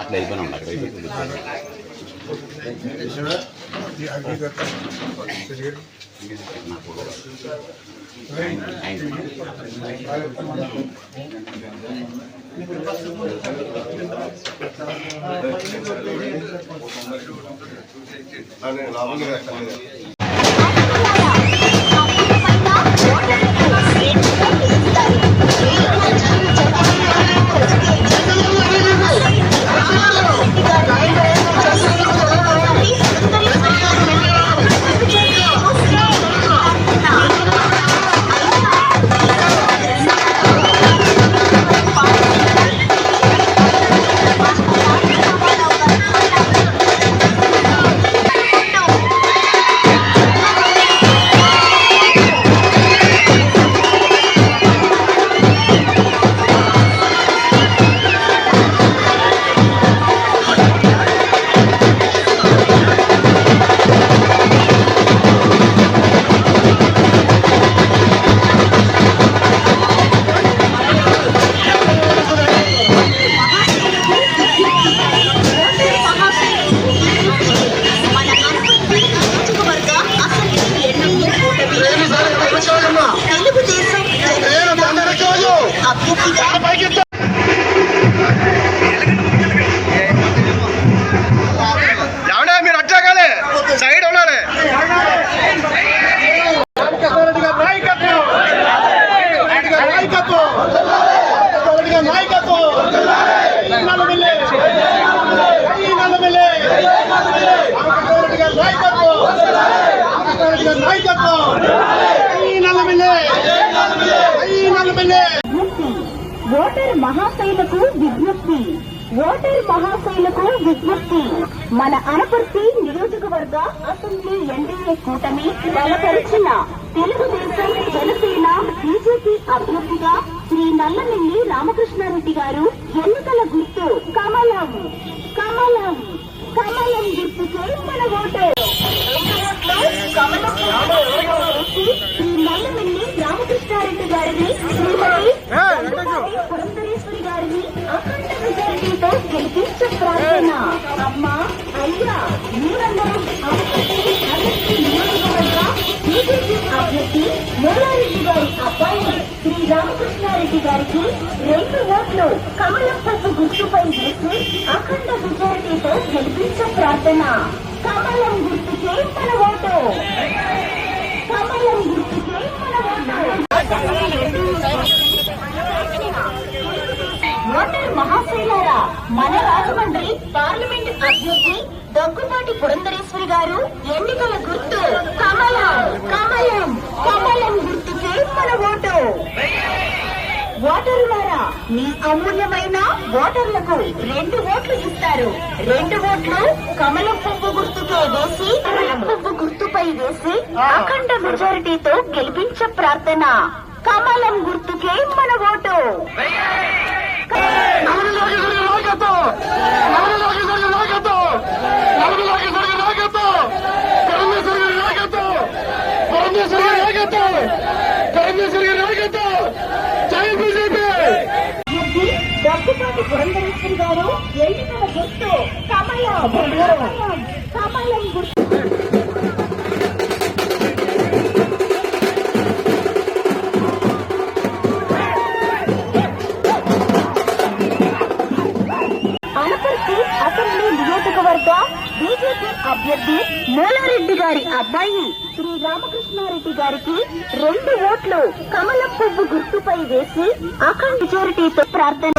అట్లా అయిపోయినా అక్కడ అయిపోయింది తెలుగుదేశం అభ్యర్థిగా విజ్ఞప్తి మన అనపర్తి నియోజకవర్గ అసెంబ్లీ ఎన్డీఏ కూటమి బలపరిచిన తెలుగుదేశం జనసేన బీజేపీ అభ్యర్థిగా శ్రీ నల్లమిల్లి రామకృష్ణారెడ్డి గారు ఎన్నికల గుర్తు కమలం. కమలం. కమలం గుర్తుకే మన ఓటు. శ్రీ నల్లమిల్లి రామకృష్ణారెడ్డి గారిని శ్రీమతి పురంధరేశ్వరి గారిని అఖండ మెజారిటీతో ప్రార్థన అమ్మ అయ్యా మీరందరూ అభ్యర్థి అభ్యర్థి నియోజకవర్గ బీజేపీ అభ్యర్థి మూలారెడ్డి గారి అబ్బాయి శ్రీ రామకృష్ణారెడ్డి గారికి రెండు ఓట్లు. కమలం పప్పు గుర్తుపై వేసి అఖండ మెజారిటీతో గెలిపించే ప్రార్థన కమలం గుర్తుకే మన ఓటు. కమలం గుర్తుకే మన ఓటు. ఓటర్ మహాశైలారా మన రాజమండ్రి పార్లమెంట్ అభ్యర్థి దగ్గుపాటి పురంధరేశ్వరి గారు ఎన్నికల గుర్తు కమలం కమలం కమలం గుర్తుకే మన ఓటు. ఓటరులారా మీ అమూల్యమైన ఓటర్లకు రెండు ఓట్లు ఇస్తారు. రెండు ఓట్లు కమలం పువ్వు గుర్తుకే వేసి పువ్వు గుర్తుపై వేసి అఖండ మెజారిటీతో గెలిపించే ప్రార్థన. కమలం గుర్తుకే మన ఓటు. దగ్గుపాటి పురంధరేశ్వరి గారు ఎన్నికల గుర్తు కమలం కమలం కమలం గుర్తు అభ్యర్థి మూలారెడ్డి గారి అబ్బాయి. శ్రీ రామకృష్ణారెడ్డి గారికి రెండు ఓట్లు. కమల పువ్వు గుర్తుపై వేసి అఖండ మెజారిటీతో ప్రార్థన.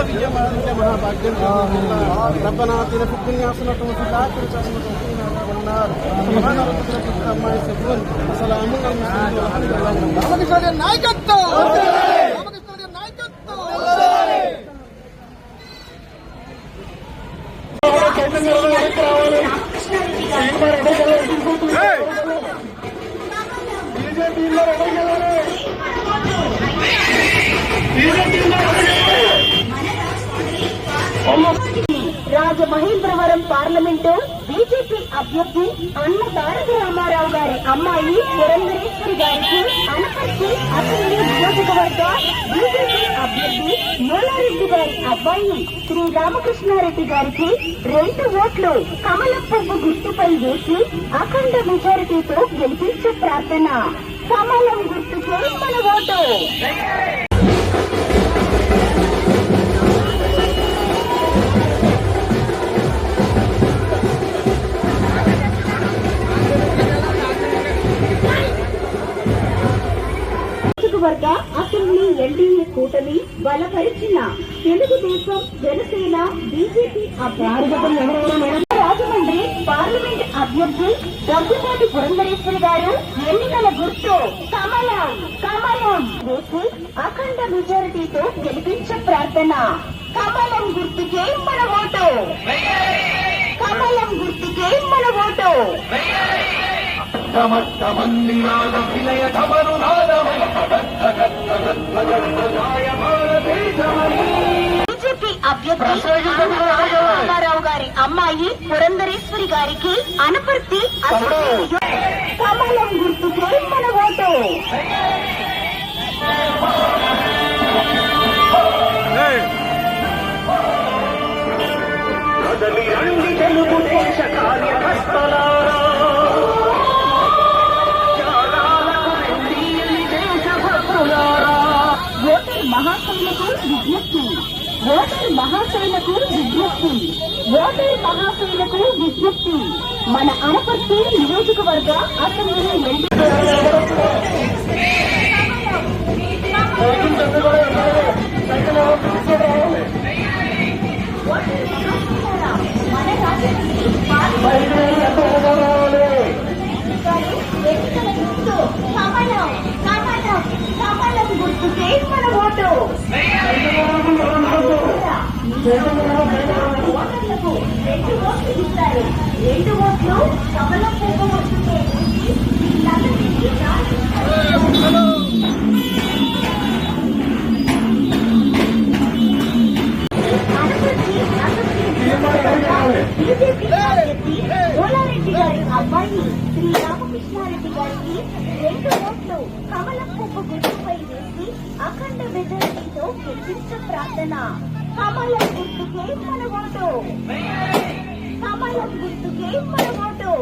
బీజేపీ నాయకత్వం మహేంద్రవరం పార్లమెంటు బీజేపీ అభ్యర్థి అన్న భారతి రామారావు గారి అమ్మాయి పురంధరేశ్వరి గారికి అనపర్తి అసెంబ్లీ నియోజకవర్గ బీజేపీ అభ్యర్థి మూలారెడ్డి గారి అబ్బాయి శ్రీ రామకృష్ణారెడ్డి గారికి రెండు ఓట్లు కమల పువ్వు గుర్తుపై వేసి అఖండ మెజారిటీతో గెలిపించే ప్రార్థన. కమలం గుర్తుకే మన ఓటు. నియోజకవర్గ అసెంబ్లీ ఎన్డీఏ కూటమి బలపరిచిన తెలుగుదేశం జనసేన బీజేపీ రాజమండ్రి పార్లమెంట్ అభ్యర్థి దగ్గుపాటి పురంధరేశ్వరి గారు ఎన్నికల గుర్తు. కమలం కమలం. వేసి అఖండ మెజారిటీతో గెలిపించే ప్రార్థన. కమలం గుర్తుకే మన ఓటు. కమలం గుర్తుకే మన ఓటు. బీజేపీ అభ్యర్థి రామారావు గారి అమ్మాయి పురంధరేశ్వరి గారికి అనపర్తి కమలం గుర్తుకే మన ఓటు. ఓటర్ మహాశైలకు విజ్ఞప్తి. ఓటర్ మహాశైలకు విజ్ఞప్తి. ఓటర్ మహాశైలకు విజ్ఞప్తి. మన అనపర్తి నియోజకవర్గ అసెంబ్లీ ఎన్నికల ఓటర్లకు రెండు ఓట్లు ఇస్తారు రెండు ఓట్లు వీళ్ళందరికీ బీజేపీ అభ్యర్థి గారి అబ్బాయి శ్రీ రామకృష్ణారెడ్డి గారికి రెండు ఓట్లు కమల పువ్వు గుర్తుపై వేసి అఖండ మెజారిటీతో గెలిపించ ప్రార్థన సమయం గుర్తుకే మన ఓటు. సమయం గుర్తుకే మన ఓటు.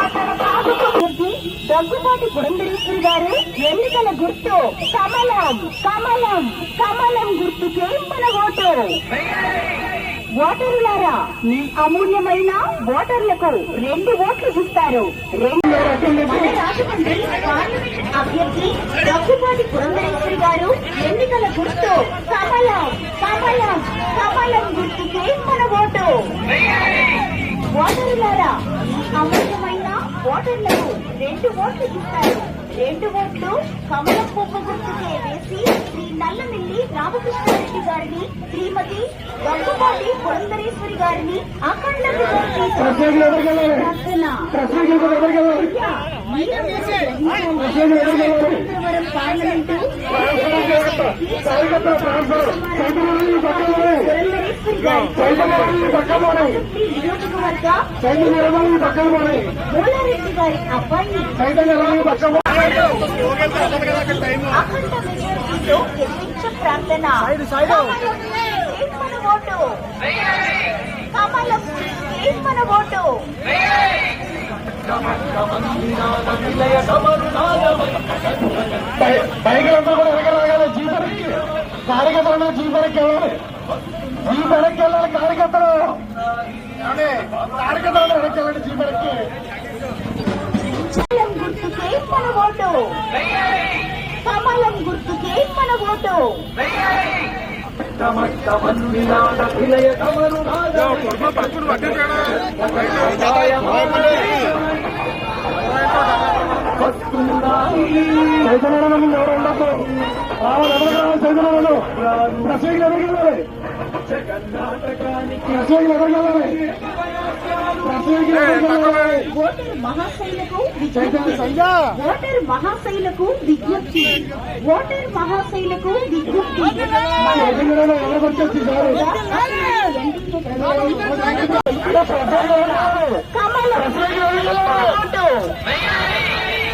అభ్యర్థి దగ్గుబాటి పురంధరేశ్వరి గారు ఎన్నికల గుర్తు కమలం కమలం కమలం గుర్తుకే మన ఓటు ఓటరులారా మీ అమూల్యమైన ఓటర్లకు రెండు ఓట్లు ఇస్తారు రెండు మన రాజమండ్రి పార్లమెంట్ అభ్యర్థి దగ్గుబాటి పురంధరేశ్వరి గారు ఎన్నికల గుర్తు. కమలం కమలం కమలం గుర్తుకే మన ఓటు. ఓటరులారా ఈ అమూల్యమైన ఓటర్లకు రెండు ఓట్లు ఇస్తారు రెండు ఓట్లు కమలం పువ్వు గుర్తుకే వేసి శ్రీ నల్లమిల్లి రామకృష్ణారెడ్డి గారిని శ్రీమతి గంగుపాటి పురంధరేశ్వరి గారిని అఖండ మెజారిటీతో పార్లమెంటు నియోజకవర్గ మూలారెడ్డి గారి అబ్బాయి అఖండ మెజారిటీతో గెలిపించే ప్రార్థన ఓటు కమలం మన ఓటు బైకులంతా కూడా వెనక రాగాలి జీపర్ కార్యకర్తలు జీ వెనక్కి వెళ్ళాలి. జీ వెనక్కి వెళ్ళాలి కార్యకర్తలు? కార్యకర్తలు వెనక్కి వెళ్ళండి జీ వెనక్కి కమలం గుర్తుకే మన ఓటు. కమలం గుర్తుకే మన ఓటు చైతన్యం ఎవరు ఉండదు చైతన్యం ప్రసంగి ఎదగలరు ప్రసంగి ఎదగలరు ప్రసంగి ఎదగలరు ఓటర్ మహాశైలకు చైతన్య విజ్ఞప్తి. సంధ్య. ఓటర్ మహాశైలకు విజ్ఞప్తి.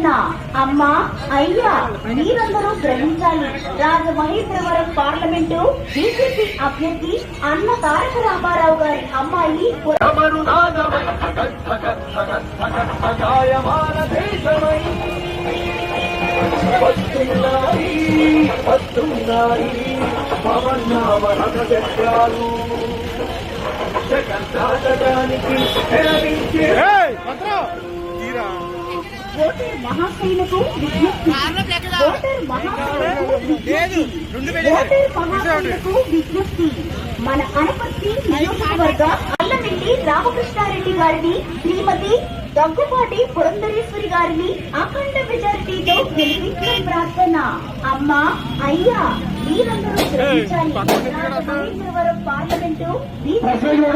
ప్రార్థన అమ్మ అయ్యా మీరందరూ గ్రహించాలి. రాజమహేంద్రవరం పార్లమెంటు బీజేపీ అభ్యర్థి అన్న తారక రామారావు గారి అమ్మాయి ఓటర్ మహాశైలకు విజ్ఞప్తి ఓటర్ మహాశైలకు విజ్ఞప్తి. ఓటర్ మహాశైలకు విజ్ఞప్తి. మన అనపర్తి నియోజకవర్గ అల్లమిల్లి రామకృష్ణారెడ్డి గారిని శ్రీమతి దగ్గుపాటి పురంధరేశ్వరి గారిని అఖండ మెజారిటీతో గెలిపించడం ప్రార్థన. అమ్మా అయ్యా మీరందరూ గ్రహించాలి రాజమహేంద్రవరం పార్లమెంటు ప్రసంగి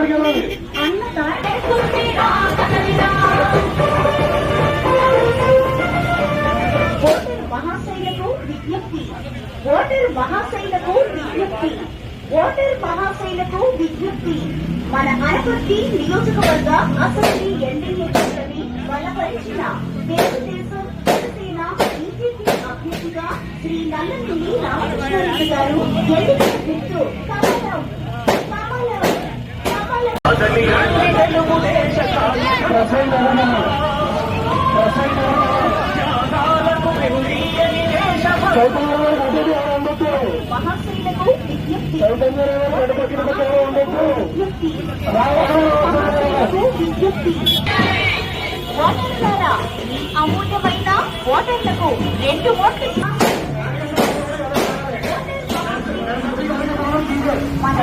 ఓటర్ మహాశైలకు విజ్ఞప్తి. ఓటర్ మహాశైలకు విజ్ఞప్తి. ఓటర్ మహాశైలకు విజ్ఞప్తి. మన అనపర్తి నియోజకవర్గ అసెంబ్లీ ఎన్డీఏ కూటమి బలపరిచిన తెలుగుదేశం జనసేన బీజేపీ అభ్యర్థిగా శ్రీ నల్లమిల్లి రామకృష్ణారెడ్డి గారు ఎన్నికల గుర్తు కమలం కమలం కమలం చైతన్యంలో విజ్ఞప్తి విజ్ఞప్తి అమూల్యమైన ఓటర్లకు రెండు ఓట్లు మన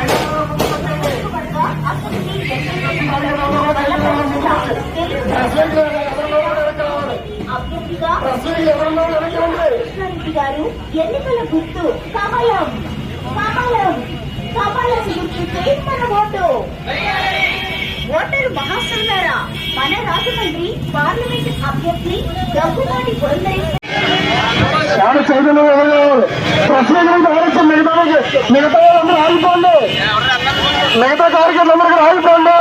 కృష్ణారెడ్డి గారు ఎన్నికల గుర్తు కమలం కమలం కమలం గుర్తుకే మన ఓటు. ఓటరు మహాశైలారా మన రాజమండ్రి పార్లమెంట్ అభ్యర్థి దగ్గుబాటి పురంధరేశ్వరి చాలా చైతన్యం ఎదగలరు ప్రసంగి మిగతా మిగతా వాళ్ళందరూ ఆగిపోండి. మిగతా కార్యకర్తలందరికీ ఆగిపోండి.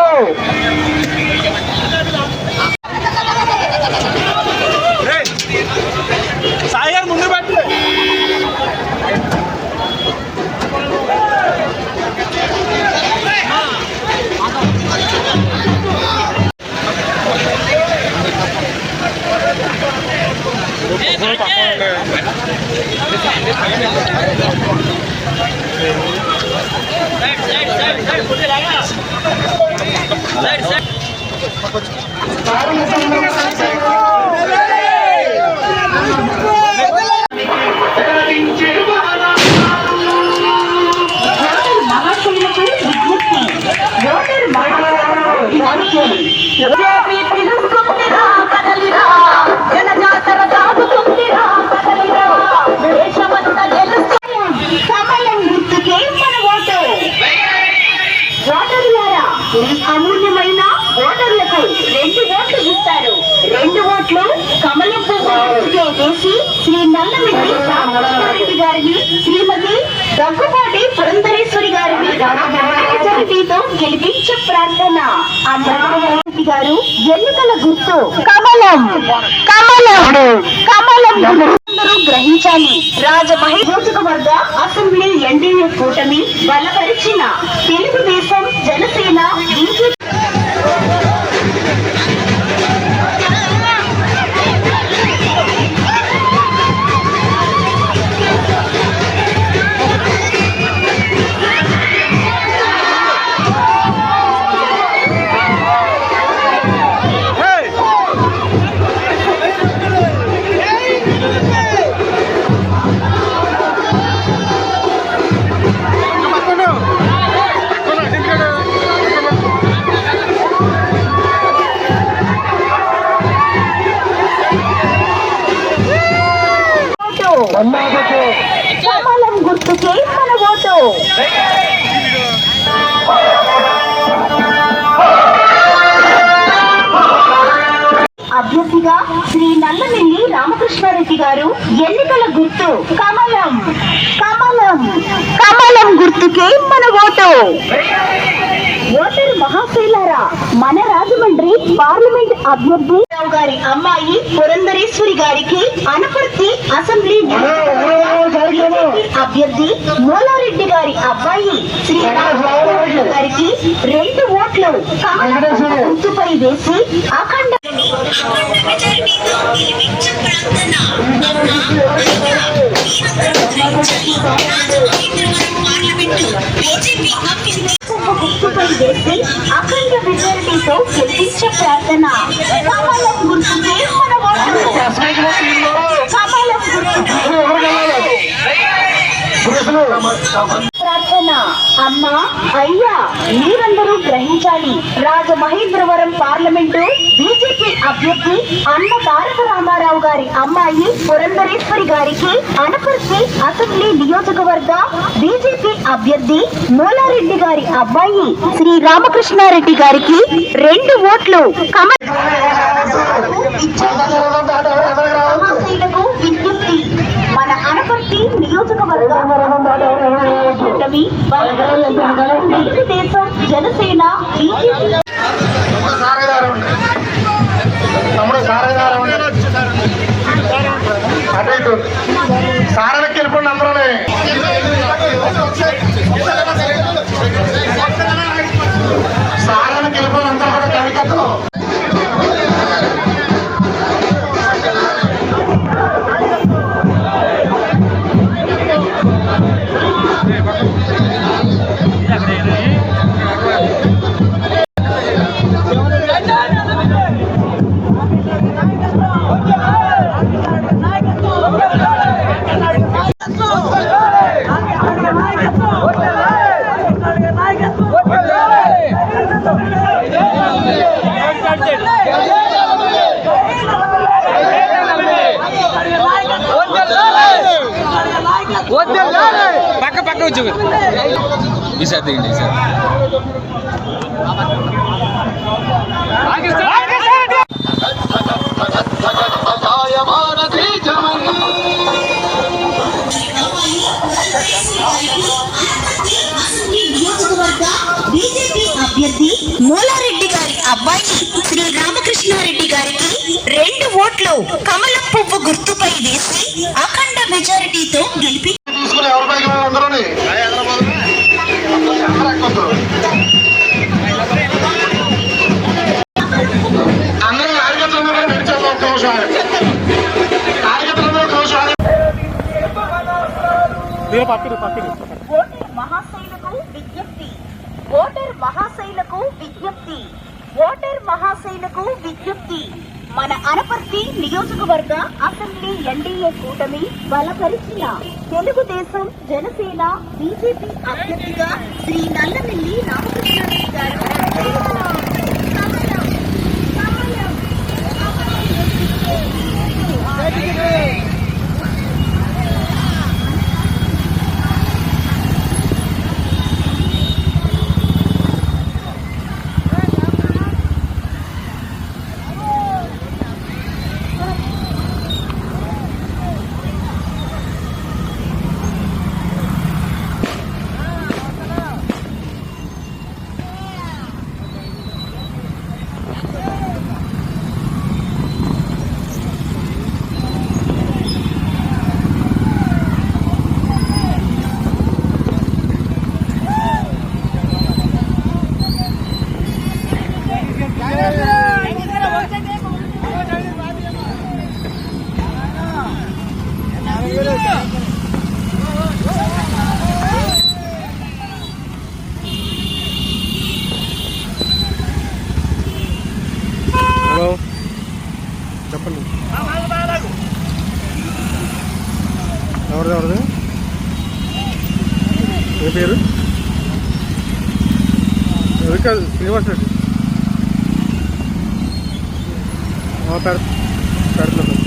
అమూల్యమైన ఓటర్లకు రెండు ఓట్లు ఇస్తారు రెండు ఓట్లు కమలం పువ్వు శ్రీ నల్లమిల్లి రామకృష్ణారెడ్డి గారిని శ్రీమతి దగ్గుబాటి పురంధరేశ్వరి గారిని గెలిపించే ప్రార్థన అమరావతి గారు ఎన్నికల గుర్తు. కమలం. కమలం. కమలం అందరూ గ్రహించాలి. రాజమహి నియోజకవర్గ అసెంబ్లీ ఎన్డీఏ కూటమి బలపరిచిన తెలుగుదేశం జనసేన కమలం గుర్తుకే మన ఓటు. అభ్యర్థిగా శ్రీ నల్లమిల్లి రామకృష్ణారెడ్డి గారు ఎన్నికల గుర్తు. కమలం. కమలం. కమలం గుర్తుకే మన ఓటు. ఓటర్ మహాశైలారా మన రాజమండ్రి పార్లమెంట్ అభ్యర్థి రావు గారి అమ్మాయి పురంధరేశ్వరి గారికి అనపర్తి అసెంబ్లీ అభ్యర్థి మూలారెడ్డి గారి అబ్బాయి శ్రీ గారికి రెండు ఓట్లు. గుర్తుపై వేసి అఖండ వేసి అఖండ మెజారిటీతో గెలిపించే ప్రార్థన కమలం గుర్తుకే మన ఓటు కమలం గుర్తుకే ప్రార్థన అమ్మా అయ్యా మీరందరూ గ్రహించాలి రాజమహేంద్రవరం పార్లమెంటు బీజేపీ అభ్యర్థి అన్న తారక రామారావు గారి అమ్మాయి పురంధరేశ్వరి గారికి అనపర్తి అసెంబ్లీ నియోజకవర్గ బీజేపీ అభ్యర్థి మూలారెడ్డి గారి అబ్బాయి శ్రీ రామకృష్ణారెడ్డి గారికి రెండు ఓట్లు కమ మహాశైలకు విజ్ఞప్తి మన అనపర్తి నియోజకవర్గ కూటమి తెలుగుదేశం జనసేన అటు ఇటు. వెళ్ళిపోండి అందరూ ఓట్లు కమలం పువ్వు గుర్తుపై వేసి అఖండ మెజారిటీతో గెలిపి ఓటర్ మహాశైలకు విజ్ఞప్తి. ఓటర్ మహాశైలకు విజ్ఞప్తి. ఓటర్ మహాశైలకు విజ్ఞప్తి. మన అనపర్తి నియోజకవర్గ అసెంబ్లీ ఎన్డీఏ కూటమి బలపరిచిన తెలుగుదేశం జనసేన బీజేపీ అభ్యర్థిగా శ్రీ నల్లమిల్లి రామకృష్ణారెడ్డి గారు. కమలం, కమలం, చెప్పండి. ఎవరిది ఎవరిది? ఏ పేరు? ఎవరి కాదు శ్రీనివాస్ రెడ్డి. పెడ పెడుతున్నా